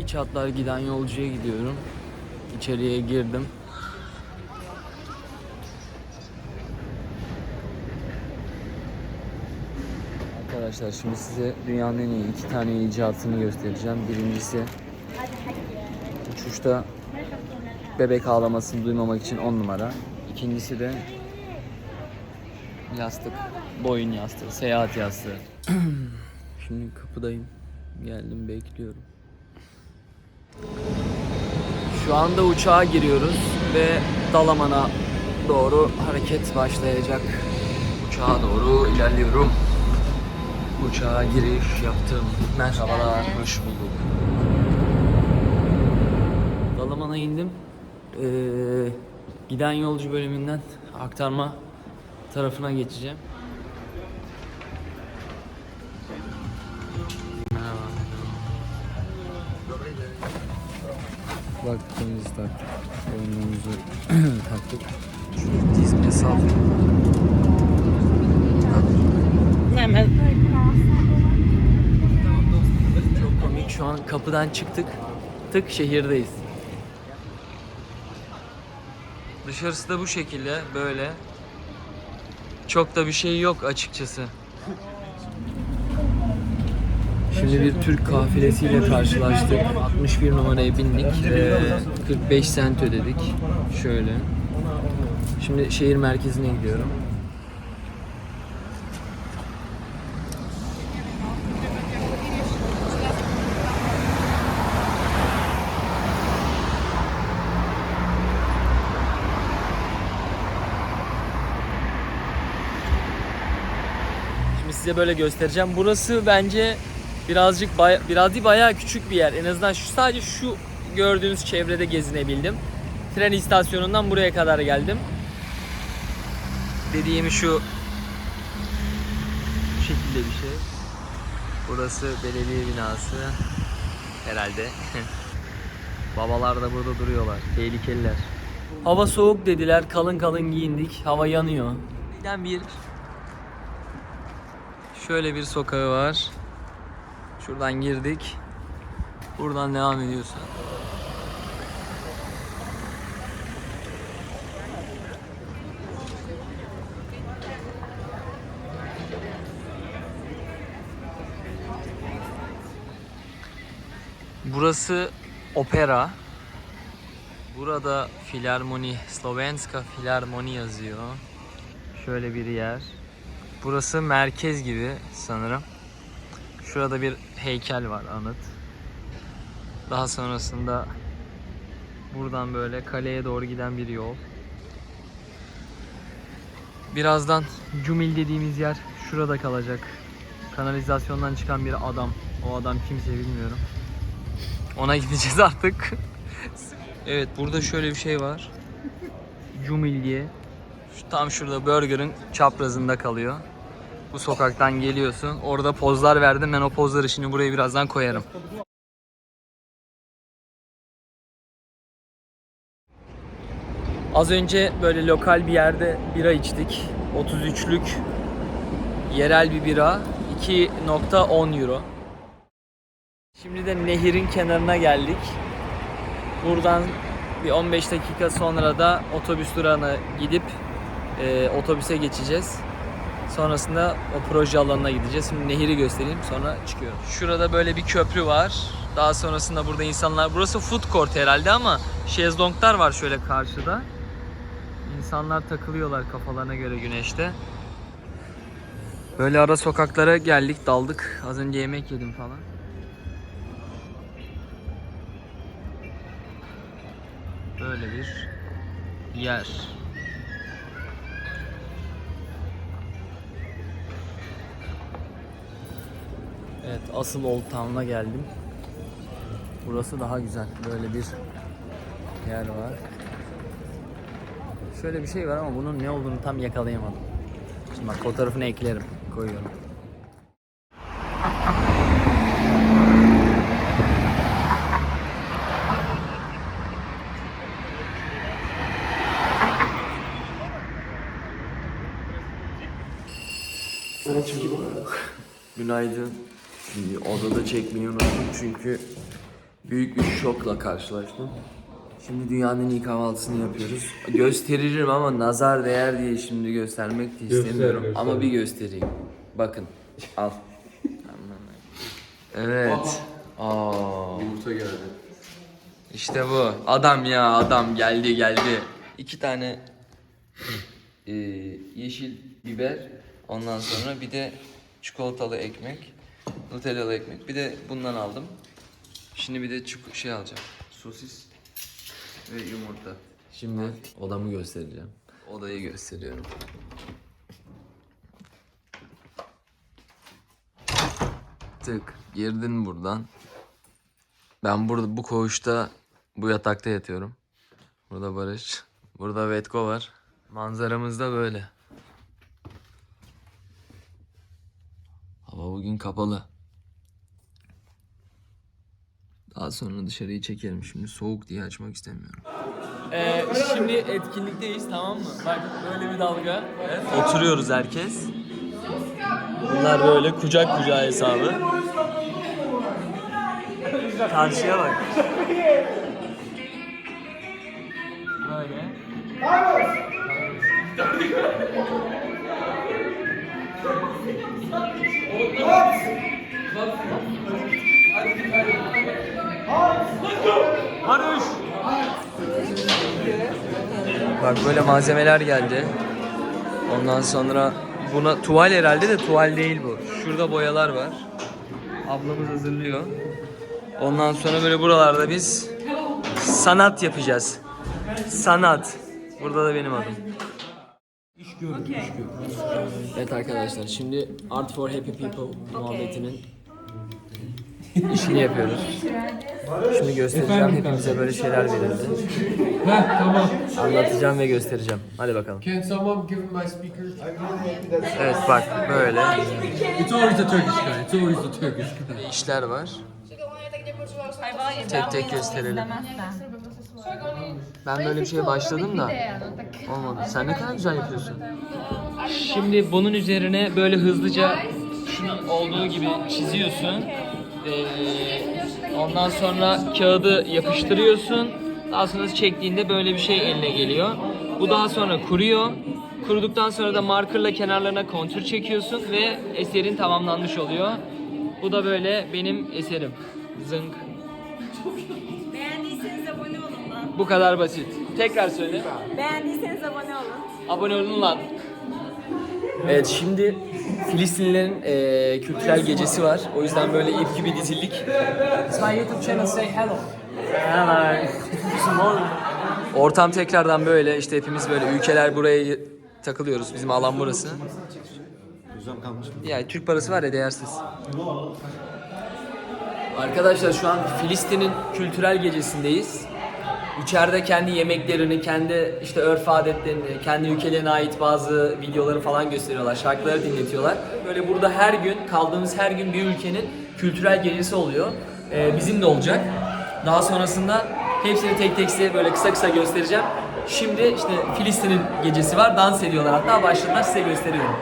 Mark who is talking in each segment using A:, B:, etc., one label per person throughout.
A: iç hatlar giden yolcuya gidiyorum. İçeriye girdim. Arkadaşlar şimdi size dünyanın en iyi iki tane icatını göstereceğim. Birincisi uçuşta bebek ağlamasını duymamak için 10 numara. İkincisi de yastık, boyun yastığı, seyahat yastığı. Şimdi kapıdayım. Geldim bekliyorum. Şu anda uçağa giriyoruz ve Dalaman'a doğru hareket başlayacak. Uçağa doğru ilerliyorum. Uçağa giriş yaptım. Merhabalar, hoş bulduk. Dalaman'a indim. Ee, giden yolcu bölümünden aktarma tarafına geçeceğim. Kulaklıklarımızı taktık. Oyunumuzu taktık. Şu diz mesafe. Çok komik. Şu an kapıdan çıktık. Tık şehirdeyiz. Dışarısı da bu şekilde böyle. Çok da bir şey yok açıkçası. Şimdi bir Türk kafilesiyle karşılaştık. 61 numaraya bindik. Ee, 45 sent ödedik. Şöyle. Şimdi şehir merkezine gidiyorum. Şimdi size böyle göstereceğim. Burası bence birazcık bay- biraz değil bayağı küçük bir yer. En azından şu sadece şu gördüğünüz çevrede gezinebildim. Tren istasyonundan buraya kadar geldim. Dediğim şu bu şekilde bir şey. Burası belediye binası. Herhalde. Babalar da burada duruyorlar. Tehlikeliler. Hava soğuk dediler. Kalın kalın giyindik. Hava yanıyor. Giden bir Şöyle bir sokağı var. Şuradan girdik. Buradan devam ediyorsun. Burası opera. Burada filarmoni, Slovenska filarmoni yazıyor. Şöyle bir yer. Burası merkez gibi sanırım. Şurada bir heykel var anıt. Daha sonrasında buradan böyle kaleye doğru giden bir yol. Birazdan Cumil dediğimiz yer şurada kalacak. Kanalizasyondan çıkan bir adam. O adam kimse bilmiyorum. Ona gideceğiz artık. evet burada şöyle bir şey var. Cumil diye. Tam şurada Burger'ın çaprazında kalıyor. Bu sokaktan geliyorsun. Orada pozlar verdim. Ben o pozları şimdi buraya birazdan koyarım. Az önce böyle lokal bir yerde bira içtik. 33'lük yerel bir bira. 2.10 euro. Şimdi de nehirin kenarına geldik. Buradan bir 15 dakika sonra da otobüs durağına gidip e, otobüse geçeceğiz. Sonrasında o proje alanına gideceğiz. Şimdi nehiri göstereyim sonra çıkıyorum. Şurada böyle bir köprü var. Daha sonrasında burada insanlar... Burası food court herhalde ama şezlonglar var şöyle karşıda. İnsanlar takılıyorlar kafalarına göre güneşte. Böyle ara sokaklara geldik, daldık. Az önce yemek yedim falan. Böyle bir yer. Evet, asıl Old Town'a geldim. Burası daha güzel. Böyle bir yer var. Şöyle bir şey var ama bunun ne olduğunu tam yakalayamadım. Şimdi bak fotoğrafını eklerim, koyuyorum. Günaydın. Şimdi odada çekmeyi unuttum çünkü Büyük bir şokla karşılaştım. Şimdi dünyanın en iyi kahvaltısını yapıyoruz. Gösteririm ama nazar değer diye şimdi göstermek de istemiyorum.
B: göster.
A: Ama bir göstereyim. Bakın. Al. Evet. Aa.
B: Yumurta geldi.
A: İşte bu. Adam ya adam geldi geldi. İki tane e, yeşil biber. Ondan sonra bir de çikolatalı ekmek. Nutellalı ekmek. Bir de bundan aldım. Şimdi bir de çik- şey alacağım. Sosis ve yumurta. Şimdi odamı göstereceğim. Odayı gösteriyorum. Tık. Girdin buradan. Ben burada bu koğuşta bu yatakta yatıyorum. Burada Barış. Burada Vetko var. Manzaramız da böyle. Hava bugün kapalı. Daha sonra dışarıyı çekerim. Şimdi soğuk diye açmak istemiyorum. Ee, şimdi etkinlikteyiz tamam mı? Bak böyle bir dalga. Oturuyoruz herkes. Bunlar böyle kucak kucağa hesabı. Karşıya bak. Böyle. Barış. Bak böyle malzemeler geldi. Ondan sonra buna tuval herhalde de tuval değil bu. Şurada boyalar var. Ablamız hazırlıyor. Ondan sonra böyle buralarda biz sanat yapacağız. Sanat. Burada da benim adım. Evet arkadaşlar şimdi Art for Happy People muhabbetinin işini yapıyoruz. Şimdi göstereceğim. Hepimize böyle şeyler verildi.
B: Heh tamam.
A: Anlatacağım ve göstereceğim. Hadi bakalım.
B: Can someone give my speaker?
A: Evet bak böyle
B: It's always the Turkish guy. It's always the Turkish guy.
A: işler var. Tek tek gösterelim. Ben böyle bir şeye başladım da olmadı. Sen ne kadar güzel yapıyorsun. Şimdi bunun üzerine böyle hızlıca şunun olduğu gibi çiziyorsun. Ee, ondan sonra kağıdı yapıştırıyorsun. Daha sonra çektiğinde böyle bir şey eline geliyor. Bu daha sonra kuruyor. Kuruduktan sonra da markerla kenarlarına kontür çekiyorsun ve eserin tamamlanmış oluyor. Bu da böyle benim eserim. Zınk.
C: Beğendiyseniz abone olun lan.
A: Bu kadar basit. Tekrar söyle.
C: Beğendiyseniz abone olun.
A: Abone olun lan. Evet şimdi Filistinlilerin eee, kültürel gecesi var. O yüzden böyle ip gibi dizildik. It's my YouTube channel say hello. Hello. Ortam tekrardan böyle işte hepimiz böyle ülkeler buraya takılıyoruz. Bizim alan burası. Yani Türk parası var ya değersiz. Arkadaşlar şu an Filistin'in kültürel gecesindeyiz. İçeride kendi yemeklerini, kendi işte örf adetlerini, kendi ülkelerine ait bazı videoları falan gösteriyorlar, şarkıları dinletiyorlar. Böyle burada her gün, kaldığımız her gün bir ülkenin kültürel gecesi oluyor. Ee, bizim de olacak. Daha sonrasında hepsini tek tek size böyle kısa kısa göstereceğim. Şimdi işte Filistin'in gecesi var, dans ediyorlar hatta başladılar size gösteriyorum.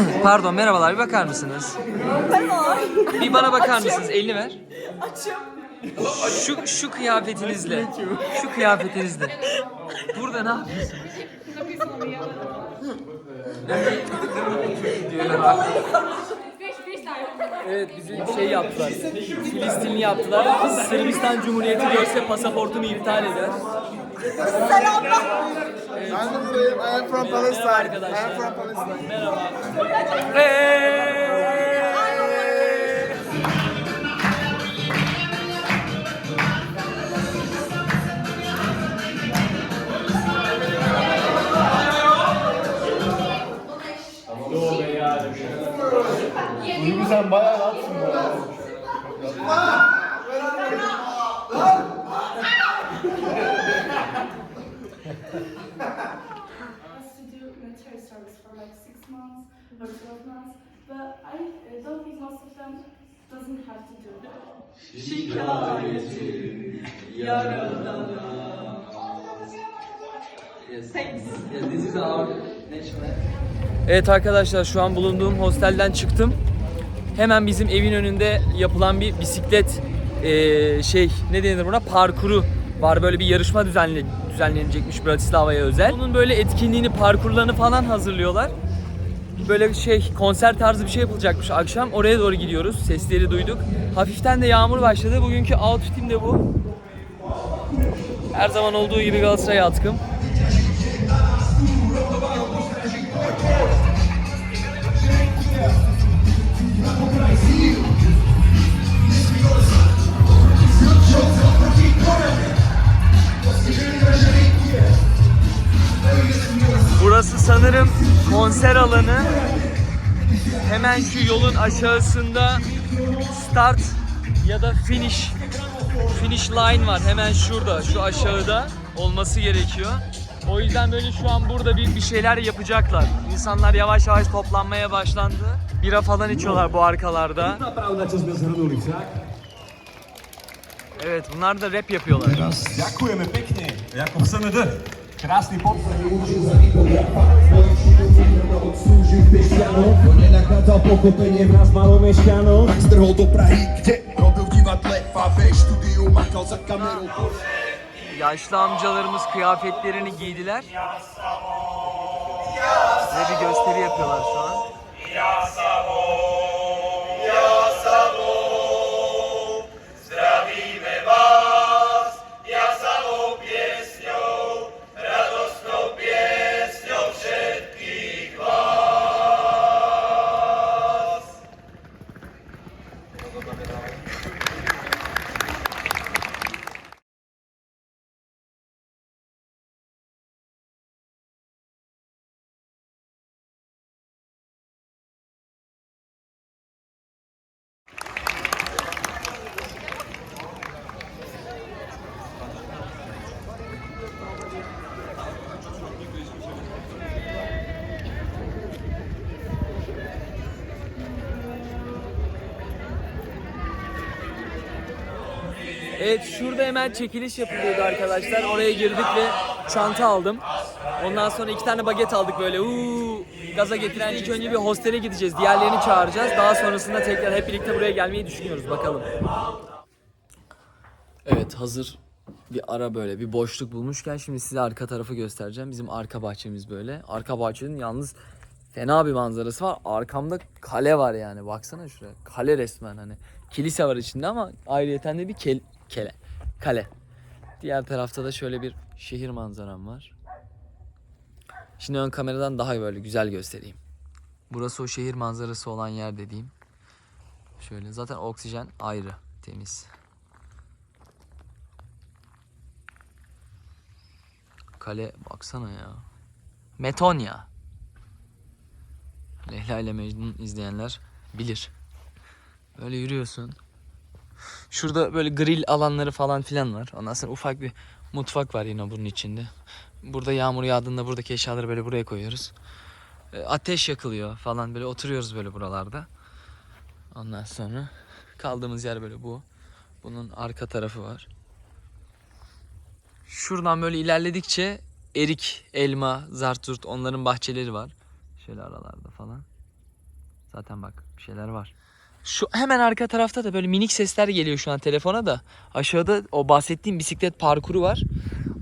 A: Pardon merhabalar bir bakar mısınız? Bir bana bakar mısınız? Elini ver.
C: Açım.
A: Şu şu kıyafetinizle. Şu kıyafetinizle. Burada ne yapıyorsunuz? Evet bizim şey yaptılar. Filistinli yaptılar. Sırbistan Cumhuriyeti görse pasaportunu iptal eder.
D: Ben de buradayım. I am from Palestine. I am from Palestine.
A: Merhaba. Hey!
D: Duygu sen bayağı rahatsın ya.
E: us to do military service for like six months or 12 months, but I don't think most of them doesn't have to do it.
A: Evet arkadaşlar şu an bulunduğum hostelden çıktım. Hemen bizim evin önünde yapılan bir bisiklet eee, şey ne denir buna parkuru var. Böyle bir yarışma düzenle, düzenlenecekmiş Bratislava'ya özel. Bunun böyle etkinliğini, parkurlarını falan hazırlıyorlar. Böyle bir şey konser tarzı bir şey yapılacakmış akşam. Oraya doğru gidiyoruz. Sesleri duyduk. Hafiften de yağmur başladı. Bugünkü outfitim de bu. Her zaman olduğu gibi Galatasaray'a atkım. Konser alanı. Hemen şu yolun aşağısında start ya da finish finish line var. Hemen şurada, şu aşağıda olması gerekiyor. O yüzden böyle şu an burada bir, bir şeyler yapacaklar. İnsanlar yavaş yavaş toplanmaya başlandı. Bira falan içiyorlar bu arkalarda. Evet, bunlar da rap yapıyorlar.
F: Ďakujeme pekne. Jakub SND. Krásny
G: strhol do Prahy, kde robil v divadle Fave štúdiu, makal za kamerou
A: Yaşlı amcalarımız kıyafetlerini giydiler. Ve bir gösteri yapıyorlar şu an. Thank you. Evet şurada hemen çekiliş yapılıyordu arkadaşlar. Oraya girdik ve çanta aldım. Ondan sonra iki tane baget aldık böyle uuu gaza getiren ilk önce bir hostele gideceğiz. Diğerlerini çağıracağız. Daha sonrasında tekrar hep birlikte buraya gelmeyi düşünüyoruz. Bakalım. Evet hazır bir ara böyle bir boşluk bulmuşken şimdi size arka tarafı göstereceğim. Bizim arka bahçemiz böyle. Arka bahçenin yalnız fena bir manzarası var. Arkamda kale var yani. Baksana şuraya. Kale resmen hani. Kilise var içinde ama ayrıyeten de bir kel, kele. Kale. Diğer tarafta da şöyle bir şehir manzaram var. Şimdi ön kameradan daha böyle güzel göstereyim. Burası o şehir manzarası olan yer dediğim. Şöyle zaten oksijen ayrı temiz. Kale baksana ya. Metonya. Leyla ile Mecnun izleyenler bilir. Böyle yürüyorsun. Şurada böyle grill alanları falan filan var. Ondan sonra ufak bir mutfak var yine bunun içinde. Burada yağmur yağdığında buradaki eşyaları böyle buraya koyuyoruz. E, Ateş yakılıyor falan böyle oturuyoruz böyle buralarda. Ondan sonra kaldığımız yer böyle bu. Bunun arka tarafı var. Şuradan böyle ilerledikçe erik, elma, zarturt onların bahçeleri var. Şöyle aralarda falan. Zaten bak bir şeyler var. Şu hemen arka tarafta da böyle minik sesler geliyor şu an telefona da. Aşağıda o bahsettiğim bisiklet parkuru var.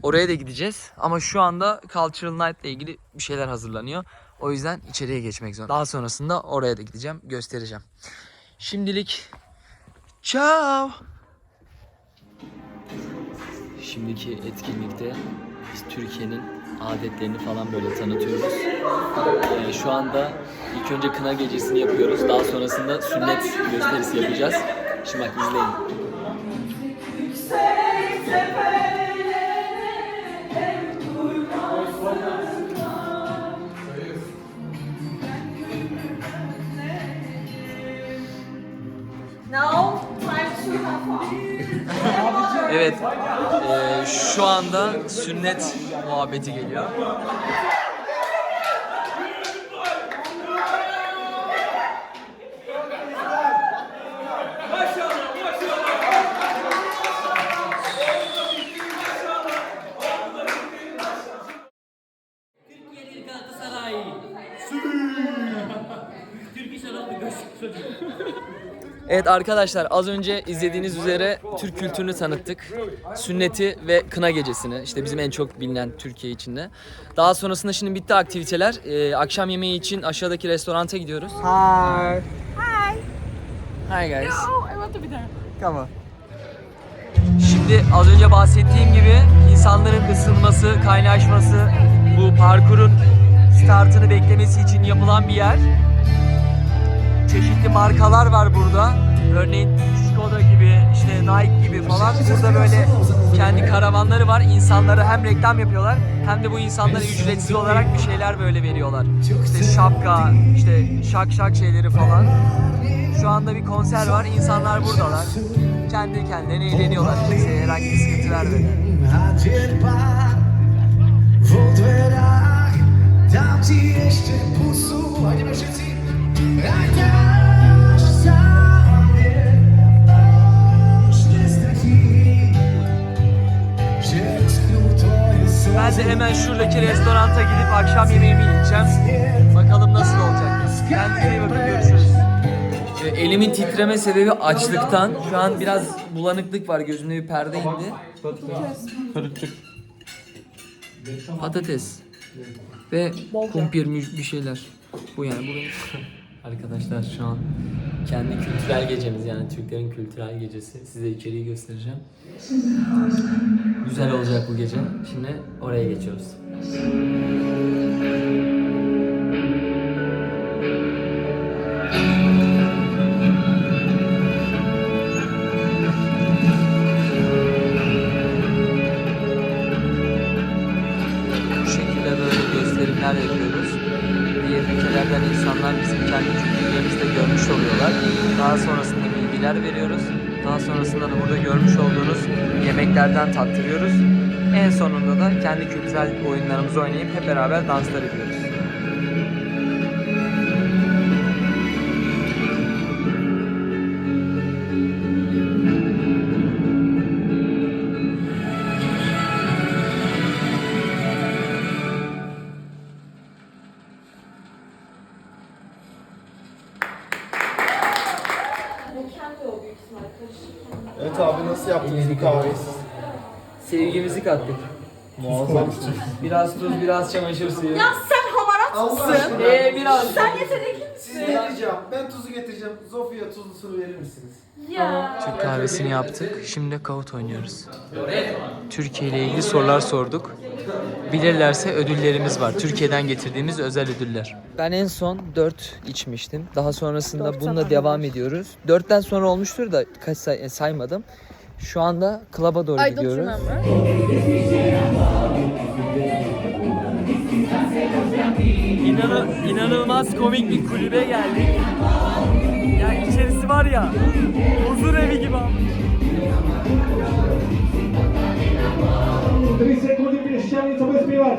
A: Oraya da gideceğiz. Ama şu anda Cultural Night ile ilgili bir şeyler hazırlanıyor. O yüzden içeriye geçmek zorunda. Daha sonrasında oraya da gideceğim. Göstereceğim. Şimdilik ciao. Şimdiki etkinlikte biz Türkiye'nin adetlerini falan böyle tanıtıyoruz. Ee, şu anda ilk önce kına gecesini yapıyoruz. Daha sonrasında sünnet gösterisi yapacağız. Şimdi bak izleyin. Evet, ee, şu anda sünnet muhabbeti geliyor. Evet arkadaşlar az önce izlediğiniz üzere Türk kültürünü tanıttık. Sünneti ve kına gecesini. işte bizim en çok bilinen Türkiye içinde. Daha sonrasında şimdi bitti aktiviteler. Ee, akşam yemeği için aşağıdaki restoranta gidiyoruz. Hi. Hi. Hi guys.
E: Oh, I want to be there.
A: Come on. Şimdi az önce bahsettiğim gibi insanların ısınması, kaynaşması, bu parkurun startını beklemesi için yapılan bir yer. Çeşitli markalar var burada. Örneğin Skoda gibi, işte Nike gibi falan. Burada böyle kendi karavanları var. İnsanlara hem reklam yapıyorlar hem de bu insanlara ücretsiz olarak bir şeyler böyle veriyorlar. İşte şapka, işte şak şak şeyleri falan. Şu anda bir konser var. İnsanlar buradalar. Kendi kendilerine eğleniyorlar. Kimseye herhangi bir sıkıntı.
G: Hadzier par w
A: şuradaki restoranta gidip akşam yemeğimi yiyeceğim. Bakalım nasıl olacak. Kendinize iyi bakın görüşürüz. Elimin titreme sebebi açlıktan. Şu an biraz bulanıklık var. Gözümde bir perde indi. Patates. Ve kumpir bir şeyler. Bu yani. Bu benim. Arkadaşlar şu an kendi kültürel gecemiz yani Türklerin kültürel gecesi. Size içeriği göstereceğim. Güzel olacak bu gece. Şimdi oraya geçiyoruz. Yemeklerden tattırıyoruz. En sonunda da kendi kültürel oyunlarımızı oynayıp hep beraber danslar ediyoruz. Biraz tuz, biraz çamaşır suyu.
C: Ya sen hamarat
D: Allah
C: mısın?
D: aşkına.
A: Ee, biraz.
C: Sen yetenekli misin?
D: getireceğim. Ben tuzu getireceğim. Zofia tuzlu su verir misiniz?
C: Ya.
A: Türk kahvesini yaptık. Şimdi kavut oynuyoruz. Türkiye ile ilgili sorular sorduk. Bilirlerse ödüllerimiz var. Türkiye'den getirdiğimiz özel ödüller. Ben en son 4 içmiştim. Daha sonrasında bununla devam ediyoruz. 4'ten sonra olmuştur da kaç say- saymadım. Şu anda klaba doğru gidiyoruz. İnanı, inanılmaz komik bir kulübe geldik. Ya içerisi var ya huzur evi gibi ama.
G: 3 sekundy będziesz chciał co wyśpiewać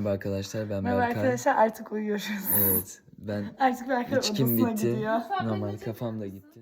A: Merhaba arkadaşlar ben
E: Merhaba
A: Berkay.
E: arkadaşlar artık uyuyoruz.
A: Evet ben
E: Artık Berkay
A: içkim
E: odasına
A: bitti.
E: gidiyor.
A: Normal kafam da gitti.